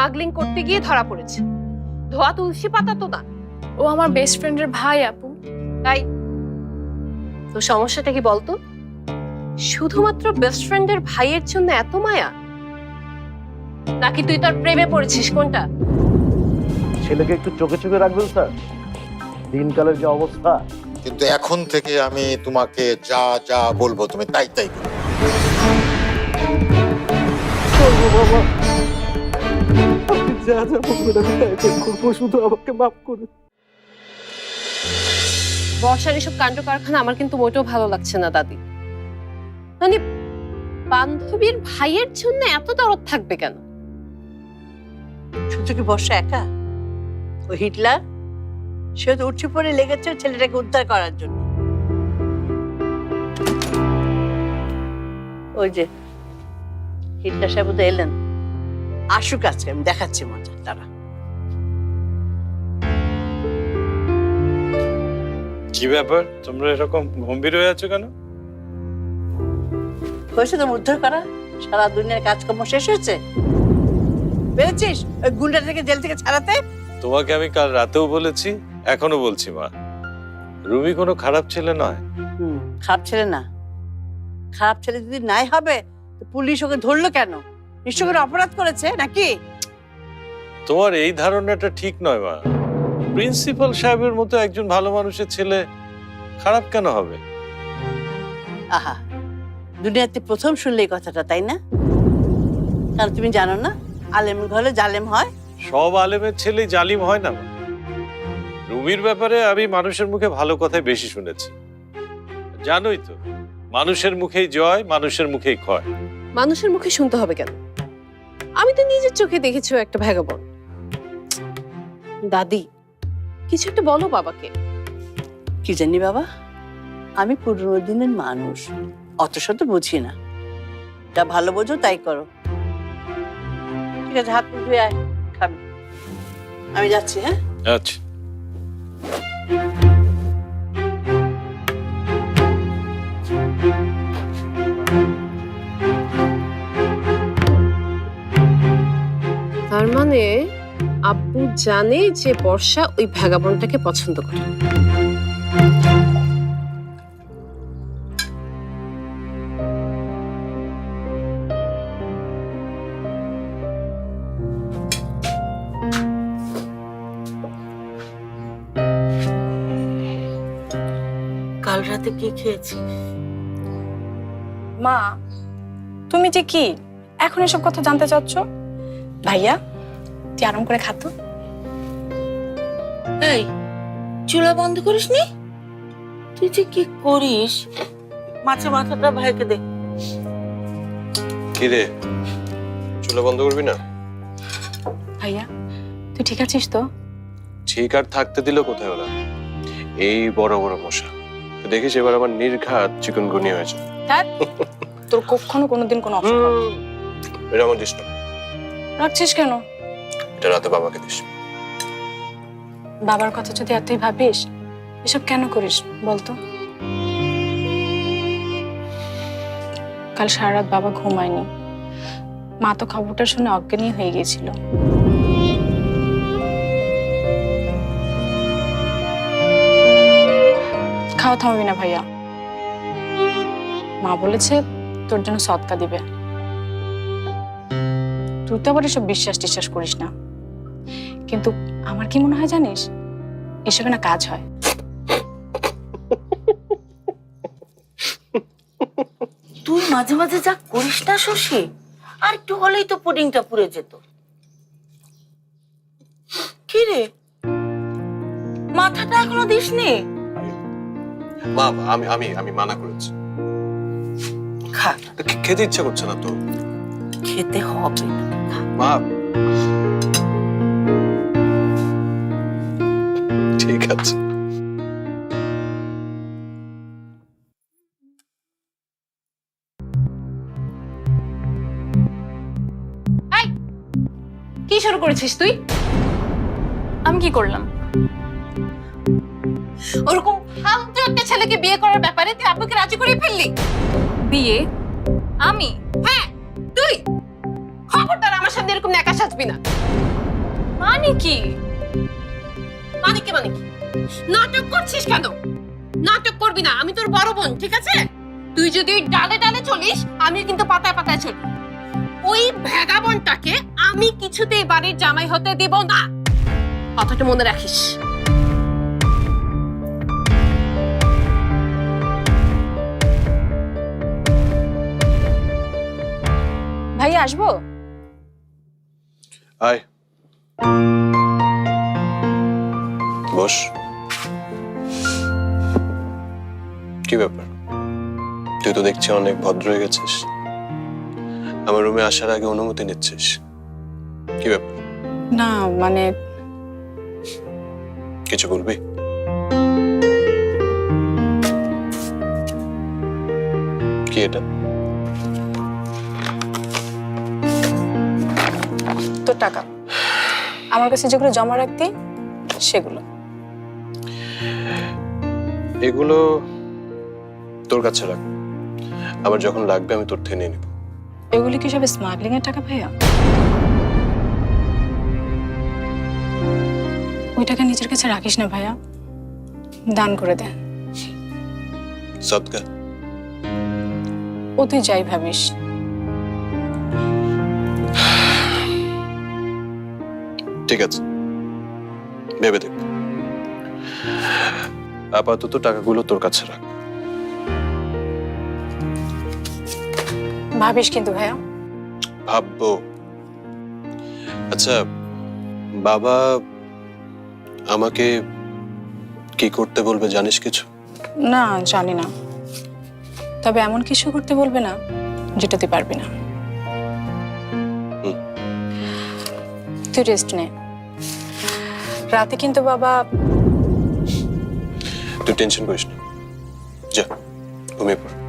Smuggling করতে গিয়ে ধরা পড়েছে। ধোয়া তুলসী পাতা তো না। ও আমার বেস্ট ফ্রেন্ডের ভাই আপু। তাই? তো সমস্যাটা কি বলতো? শুধুমাত্র বেস্ট ফ্রেন্ডের ভাইয়ের জন্য এত মায়া? নাকি তুই তোর প্রেমে পড়েছিস কোনটা? ছেলেকে একটু চোখে চোখে রাখবেন স্যার? দিনকালের যে অবস্থা। কিন্তু এখন থেকে আমি তোমাকে যা যা বলব তুমি তাই তাই করবে। যা যা বলবেন আমি তাই করব শুধু আমাকে মাফ করুন বর্ষার এসব কাণ্ড কারখানা আমার কিন্তু মোটেও ভালো লাগছে না দাদি। মানে বান্ধবীর ভাইয়ের জন্য এত দরদ থাকবে কেন? শুধু কি বর্ষা একা? ও হিটলার? সে তো উঠে পড়ে লেগেছে ছেলেটাকে উদ্ধার করার জন্য। ওই যে হিটলার সাহেব তো এলেন। আসুক আজকে আমি দেখাচ্ছি মজা তারা কি ব্যাপার? তোমরা এরকম গম্ভীর হয়ে আছো কেন? হয়েছে তো উদ্ধার করা? সারা দুনিয়ার কাজকর্ম শেষ হয়েছে? পেরেছিস? ওই গুন্ডা থেকে জেল থেকে ছাড়াতে? তোমাকে আমি কাল রাতেও বলেছি এখনও বলছি মা। রুমি কোনো খারাপ ছেলে নয়। খারাপ ছেলে না। খারাপ ছেলে যদি নাই হবে তো পুলিশ ওকে ধরলো কেন? নিশ্চয় করে অপরাধ করেছে নাকি? তোমার এই ধারণাটা ঠিক নয় মা। প্রিন্সিপাল সাহেবের মতো একজন ভালো মানুষের ছেলে খারাপ কেন হবে? আহা দুনিয়াতে প্রথম শুনলে এই কথাটা তাই না? কারণ তুমি জানো না আলেম ঘরে জালেম হয়। সব আলেমের ছেলে জালিম হয় না। রুমির ব্যাপারে আমি মানুষের মুখে ভালো কথাই বেশি শুনেছি। জানোই তো মানুষের মুখেই জয় মানুষের মুখেই ক্ষয়। মানুষের মুখে শুনতে হবে কেন? আমি তো নিজের চোখে দেখেছি একটা ভ্যাগাবন। দাদি কিছু একটা বলো বাবাকে। কি জানি বাবা? আমি পুরনো দিনের মানুষ। অত শত বুঝি না। যা ভালো বোঝো তাই করো। ঠিক আছে হাত ধুয়ে আয় খাবি। আমি যাচ্ছি হ্যাঁ? আচ্ছা আব্বু জানে যে বর্ষা ওই ভ্যাগাবনটাকে পছন্দ করে। কাল রাতে কি খেয়েছি? মা তুমি যে কি? এখন এসব কথা জানতে চাচ্ছ? ভাইয়া? তুই আরাম করে খাতো এই চুলা বন্ধ করিস নি তুই যে কি করিস? মাছে মাথাটা ভাইকে দে। কিরে চুলা বন্ধ করবি না? ভাইয়া তুই ঠিক আছিস তো? ঠিক আর থাকতে দিল কোথায় ওরা? এই বড় বড় মশা। তো দেখিস এবার আমার নির্ঘাত চিকনগুনি হয়েছে। তোর কখনো কোনোদিন কোনো অপশন এটা আমার রাখছিস কেন? এটা রাতে বাবাকে দিস। বাবার কথা যদি এতই ভাবিস, এসব কেন করিস বলতো? কাল সারা রাত বাবা ঘুমায়নি। মা তো খবরটা শুনে অজ্ঞানী হয়ে গিয়েছিল। খাওয়া থামবি না ভাইয়া। মা বলেছে তোর জন্য সৎকা দিবে। তুই তো আবার এসব বিশ্বাস টিশ্বাস করিস না। কিন্তু আমার কি মনে হয় জানিস? এসবে না কাজ হয়। তুই মাঝে মাঝে যা করিস না শশী আর একটু হলেই তো পুডিংটা পুড়ে যেত। কি রে মাথাটা এখনও দিসনি? মা আমি আমি আমি মানা করেছি। খা। খেতে ইচ্ছা করছে না তো? খেতে হবে। মা আছে কি শুরু করেছিস তুই? আমি কি করলাম? ওরকম ফালতু একটা ছেলেকে বিয়ে করার ব্যাপারে তুই আব্বুকে রাজি করে ফেললি? বিয়ে? আমি? হ্যাঁ তুই? খবরদার আমার সামনে এরকম একা সাজবি না। মানে কি? মানে কি মানে কি? নাটক করছিস কেন? নাটক করবি না, আমি তোর বড় বোন, ঠিক আছে? তুই যদি ডালে ডালে চলিস আমি কিন্তু পাতায় পাতায় চলি। ওই ভেগাবনটাকে আমি কিছুতেই বাড়ির জামাই হতে দিব না। কথাটা মনে রাখিস। ভাই, আসব? আয়। বস। কি ব্যাপার? তুই তো দেখছি অনেক ভদ্র হয়ে গেছিস। আমার রুমে আসার আগে অনুমতি নিচ্ছিস। কি ব্যাপার? না মানে কিছু বলবি? কি এটা? তোর টাকা। আমার কাছে যেগুলো জমা রাখতি সেগুলো। এগুলো তোর কাছে রাখ আবার যখন লাগবে আমি তোর থেকে নিয়ে নিব। এগুলি কি সব স্মাগলিং এর টাকা ভাইয়া? ওই টাকা নিজের কাছে রাখিস না ভাইয়া। দান করে দে। সদকা ও তুই যাই ভাবিস। ঠিক আছে। ভেবে দেখ। আপাতত টাকাগুলো তোর কাছে রাখ। ভাবিস কিন্তু ভাইয়া। ভাববো। আচ্ছা বাবা আমাকে কি করতে বলবে জানিস কিছু? না জানি না। তবে এমন কিছু করতে বলবে না যেটা তুই পারবি না। তুই রেস্ট নে। রাতে কিন্তু বাবা তুই টেনশন করিস না। যা ঘুমিয়ে পড়।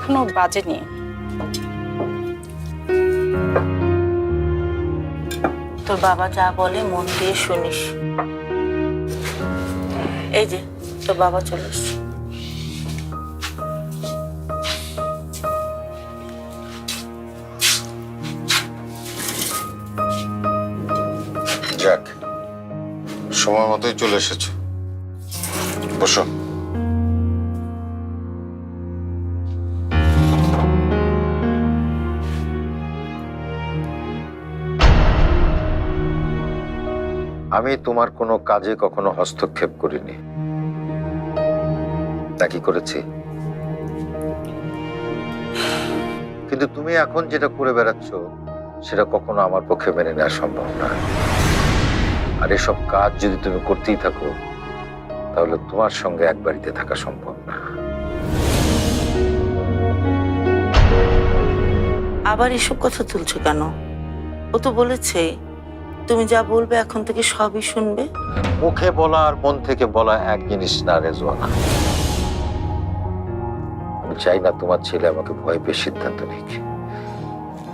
এখনও বাজেনি। তোর বাবা যা বলে মন দিয়ে শুনিস। এই যে, তোর বাবা চলে যাক, সময় মতোই চলে এসেছ। বসো। আমি তোমার কোনো কাজে কখনো হস্তক্ষেপ করিনি। তা কি করেছি? কিন্তু তুমি এখন যেটা করে বেড়াচ্ছ, সেটা কখনো আমার পক্ষে মেনে নেওয়া সম্ভব না। আর এসব কাজ যদি তুমি করতেই থাকো, তাহলে তোমার সঙ্গে এক বাড়িতে থাকা সম্ভব না। আবার এসব কথা তুলছো কেন? ও তো বলেছে তুমি যা বলবে এখন থেকে সবই শুনবে। মুখে বলা আর মন থেকে বলা এক জিনিস না রেজওয়ানা। আমি চাই না তোমার ছেলে আমাকে ভয় পেয়ে সিদ্ধান্ত নিক।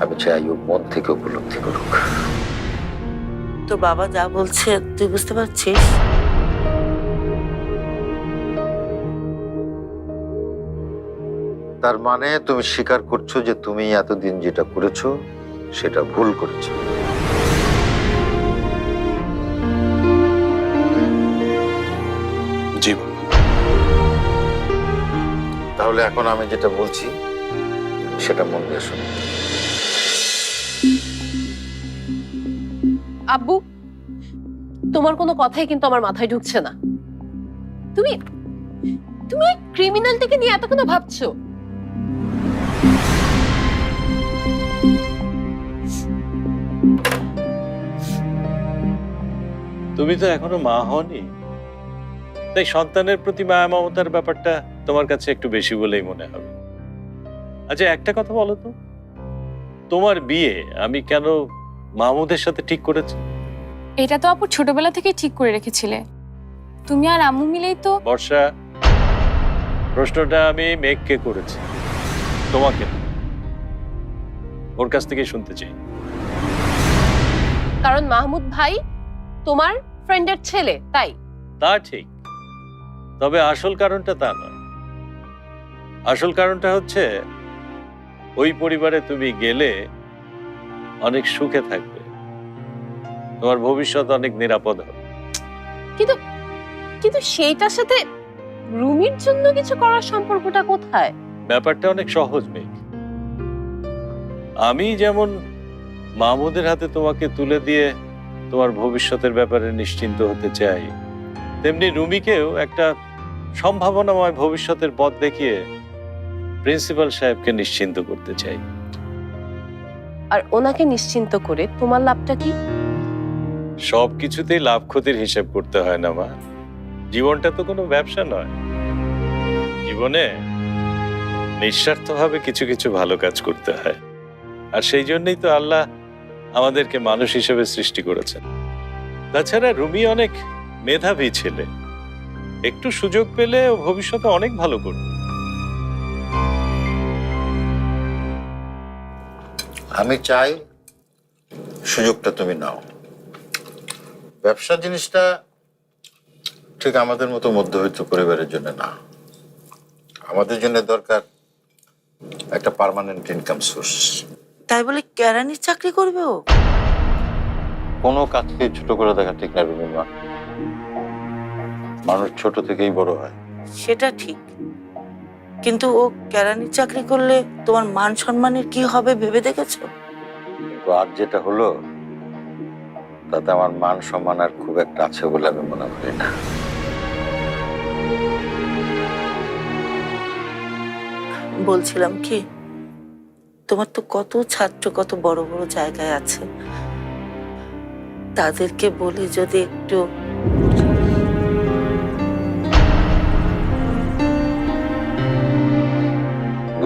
আমি চাই ও মন থেকে উপলব্ধি করুক। তোর বাবা যা বলছে তুই বুঝতে পারছিস? তার মানে তুমি স্বীকার করছ যে তুমি এতদিন যেটা করেছ সেটা ভুল করেছ। তাহলে এখন আমি যেটা বলছি সেটা মন দিয়ে শোনো আব্বু তোমার কোনো কথাই কিন্তু আমার মাথায় ঢুকছে না। তুমি তুমি ওই ক্রিমিনালটাকে নিয়ে এত কেন ভাবছ? তুমি তো এখনও মা হওনি। তাই সন্তানের প্রতি মায়া মমতার ব্যাপারটা তোমার কাছে একটু বেশি বলেই মনে হবে। আচ্ছা একটা কথা বলো তো। তোমার বিয়ে আমি কেন মাহমুদের সাথে ঠিক করেছি? এটা তো আপু ছোটবেলা থেকেই ঠিক করে রেখেছিলে। তুমি আর আম্মু মিলেই তো বর্ষা প্রশ্নটা আমি মেঘকে করেছি। তোমাকে ওর কাছ থেকে শুনতে চাই। কারণ মাহমুদ ভাই তোমার ফ্রেন্ডের ছেলে তাই? তা ঠিক। তবে আসল কারণটা তা নয়। আসল কারণটা হচ্ছে ওই পরিবারে তুমি গেলে অনেক সুখে থাকবে। তোমার ভবিষ্যৎ অনেক নিরাপদ হবে। কিন্তু কিন্তু সেইটার সাথে রুমির জন্য কিছু করার সম্পর্কটা কোথায়? ব্যাপারটা অনেক সহজ মেঘ। আমি যেমন মাহমুদের হাতে তোমাকে তুলে দিয়ে তোমার ভবিষ্যতের ব্যাপারে নিশ্চিন্ত হতে চাই তেমনি রুমিকেও একটা সম্ভাবনাময় ভবিষ্যতের পথ দেখিয়ে প্রিন্সিপাল সাহেবকে নিশ্চিন্ত করতে চাই। আর ওনাকে নিশ্চিন্ত করে তোমার লাভটা কি? সব কিছুতেই লাভ ক্ষতির হিসাব করতে হয় না মা। জীবনটা তো কোনো ব্যবসা নয়। জীবনে নিঃস্বার্থভাবে কিছু কিছু ভালো কাজ করতে হয়। আর সেই জন্যই তো আল্লাহ আমাদেরকে মানুষ হিসেবে সৃষ্টি করেছেন। তাছাড়া রুমি অনেক মেধাবী ছেলে। একটু সুযোগ পেলে ভবিষ্যতে অনেক ভালো করবে। আমি চাই সুযোগটা তুমি নাও। ব্যবসা জিনিসটা ঠিক আমাদের মতো মধ্যবিত্ত পরিবারের জন্য না। আমাদের জন্য দরকার একটা পার্মানেন্ট ইনকাম সোর্স তাই বলে কেরানির চাকরি করবে ও? কোনো কাজকে ছোট করে দেখা ঠিক না রুমিমা? মানুষ ছোট থেকেই বড় হয়। সেটা ঠিক। কিন্তু ও কেরানির চাকরি করলে তোমার মান সম্মানের কি হবে ভেবে দেখেছ? কিন্তু আজ যেটা হলো তাতে আমার মান সম্মান আর খুব একটা আছে বলে আমি মনে করি না। বলছিলাম কি তোমার তো কত ছাত্র কত বড় বড় জায়গায় আছে। তাদেরকে বলে যদি একটু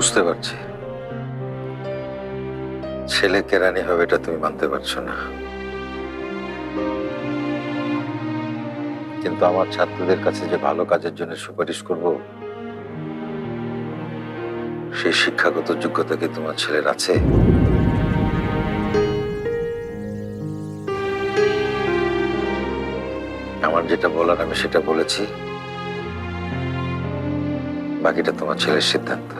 বুঝতে পারছি। ছেলে কেরানি হবে এটা তুমি মানতে পারছ না। কিন্তু আমার ছাত্রদের কাছে যে ভালো কাজের জন্য সুপারিশ করব, সেই শিক্ষাগত যোগ্যতা কি তোমার ছেলের আছে? আমার যেটা বলার আমি সেটা বলেছি। বাকিটা তোমার ছেলের সিদ্ধান্ত।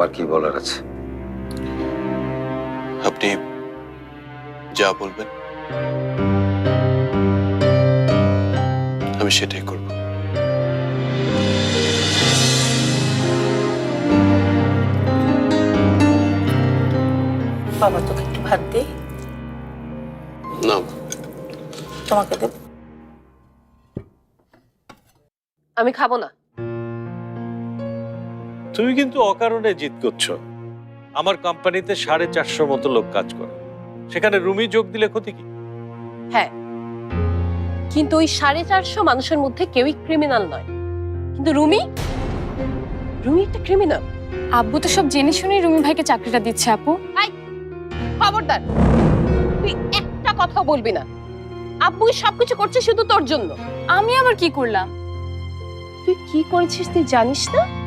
তোমার কি বলার আছে? আপনি যা বলবেন আমি সেটাই করব। বাবা তোকে একটু ভাত দে। না। তোমাকে দেব আমি খাব না। তুমি কিন্তু অকারণে জিত করছ। আমার কোম্পানিতে সাড়ে চারশো মতো লোক কাজ করে। সেখানে রুমি যোগ দিলে ক্ষতি কি? হ্যাঁ। কিন্তু ওই সাড়ে চারশো মানুষের মধ্যে কেউই ক্রিমিনাল নয়। কিন্তু রুমি? রুমি একটা ক্রিমিনাল আব্বু তো সব জেনে শুনেই রুমি ভাইকে চাকরিটা দিচ্ছে আপু। খবরদার। তুই একটা কথা বলবি না। আব্বুই সবকিছু করছে শুধু তোর জন্য। আমি আবার কি করলাম? তুই কি করেছিস তুই জানিস না?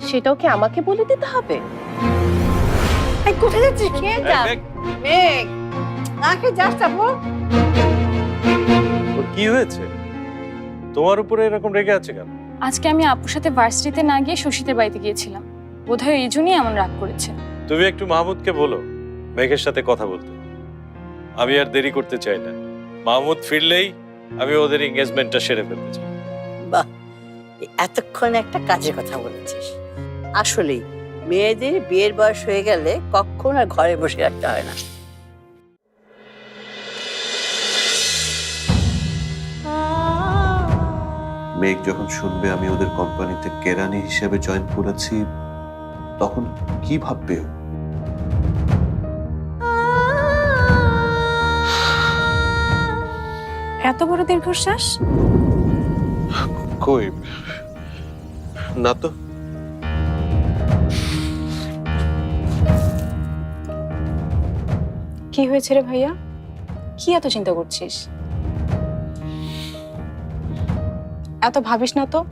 সেটাও কি আমাকে বলে দিতে হবে? কোথায় যাচ্ছিস? খেয়ে এই মেঘ, মেঘ। না খেয়ে যাস যাব ওর কি হয়েছে? তোমার উপরে এরকম রেগে আছে কেন? আজকে আমি আপুর সাথে ভার্সিটিতে না গিয়ে শশীদের বাড়িতে গিয়েছিলাম। বোধহয় এই জন্যই এমন রাগ করেছে। তুমি একটু মাহমুদকে বলো মেঘের সাথে কথা বলতে। আমি আর দেরি করতে চাই না। মাহমুদ ফিরলেই আমি ওদের এঙ্গেজমেন্টটা সেরে ফেলতে চাই। বাহ এতক্ষণ একটা কাজের কথা বলেছিস। আসলেই মেয়েদের বিয়ের বয়স হয়ে গেলে কখন আর ঘরে বসে রাখতে হয় না। মেঘ যখন শুনবে আমি ওদের কোম্পানিতে কেরানি হিসেবে জয়েন করেছি তখন কি ভাববে এত বড় দীর্ঘশ্বাস? কই? না তো। কি হয়েছে রে ভাইয়া? কি এত চিন্তা করছিস? এত ভাবিস না তো?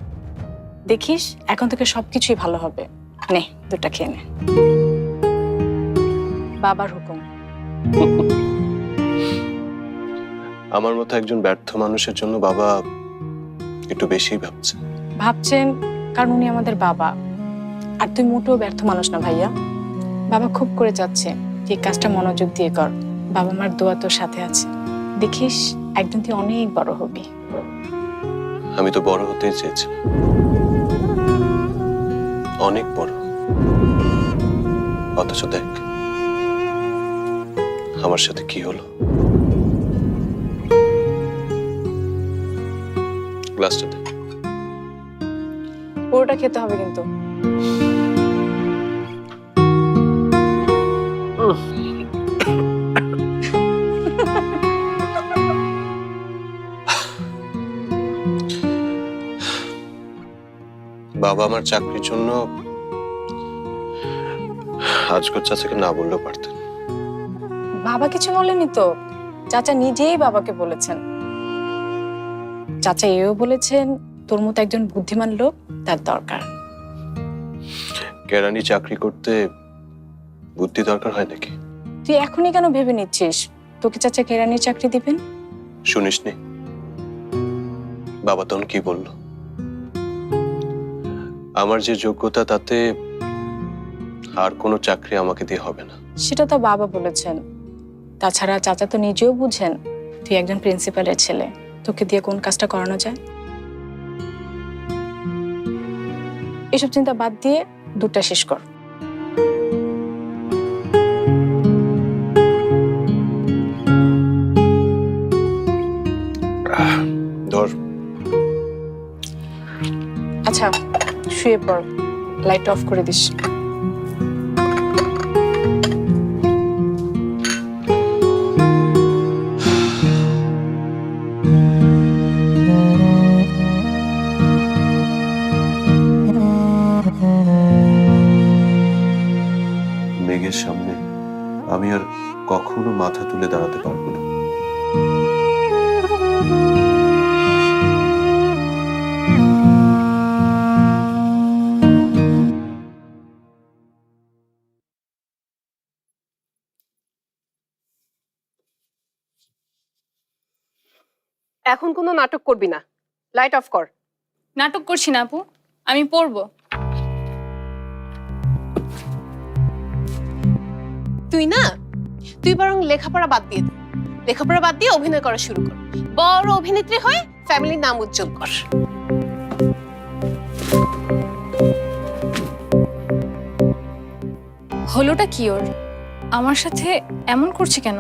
দেখিস এখন থেকে সবকিছুই ভালো হবে। নে দুটা খেয়ে নে। বাবার হুকুম। আমার মতো একজন ব্যর্থ মানুষের জন্য বাবা একটু বেশিই ভাবছে। ভাবছেন কারণ উনি আমাদের বাবা। আর তুই মোটেও ব্যর্থ মানুষ না ভাইয়া। বাবা খুব করে চাচ্ছে। যে এই কাজটা মনোযোগ দিয়ে কর। বাবা মার দোয়া তোর সাথে আছে। দেখিস একদিন তুই অনেক বড় হবি। আমি তো বড় হতেই চেয়েছি অনেক বড়। অথচ দেখ আমার সাথে কি হলো? গ্লাসটা পুরোটা খেতে হবে কিন্তু। বাবা আমার চাকরির জন্য আজকের চাচাকে না বললেও পারতেন। বাবা কিছু বলেনি তো? চাচা নিজেই বাবাকে বলেছেন। চাচা এও বলেছেন তোর মতো একজন বুদ্ধিমান লোক তার দরকার। কেরানি চাকরি করতে বুদ্ধি দরকার হয় নাকি? তুই এখনই কেন ভেবে নিচ্ছিস? তোকে চাচা কেরানির চাকরি দিবেন? শুনিসনি? বাবা তখন কি বলল? আমার যে যোগ্যতা, তাতে আর কোনো চাকরি আমাকে দিয়ে হবে না। সেটা তো বাবা বলেছেন। তাছাড়া চাচা তো নিজেও বুঝেন, তুই একজন প্রিন্সিপালের ছেলে, তোকে দিয়ে কোন কাজটা করানো যায়? এসব চিন্তা বাদ দিয়ে দুটা শেষ কর। শুয়ে পড় লাইট অফ করে দিস। মেঘের সামনে আমি আর কখনো মাথা তুলে দাঁড়াতে পারব না। এখন কোনো নাটক করবি না। লাইট অফ কর। নাটক করছি না আপু আমি পড়ব। তুই না তুই বরং লেখাপড়া বাদ দিয়ে দে। লেখাপড়া বাদ দিয়ে অভিনয় করা শুরু কর। বড় অভিনেত্রী হয়ে ফ্যামিলির নাম উজ্জ্বল কর। হলোটা কি ওর? আমার সাথে এমন করছে কেন?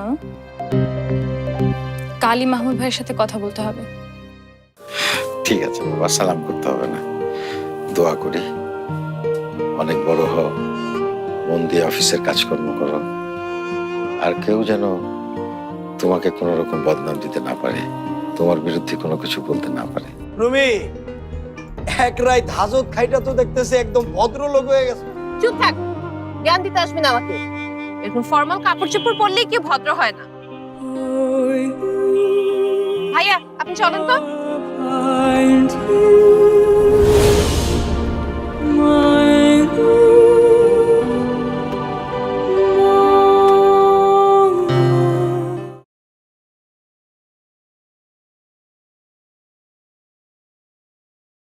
কালী মাহমুদ ভাইয়ের সাথে কথা বলতে হবে। ঠিক আছে বাবা সালাম করতে হবে না। দোয়া করি। অনেক বড় হও। মন দিয়ে অফিসের কাজকর্ম করো। আর কেউ যেন তোমাকে কোনো রকম বদনাম দিতে না পারে তোমার বিরুদ্ধে কোনো কিছু বলতে না পারে। রুমি এক হাজত খাইটা তো দেখতেছে একদম ভদ্রলোক হয়ে গেছে। চুপ থাক জ্ঞান দিতে আসবি না আমাকে। এরকম ফর্মাল কাপড় চোপড় পরলেই কি ভদ্র হয় না। ভাইয়া আপনি চলেন তো।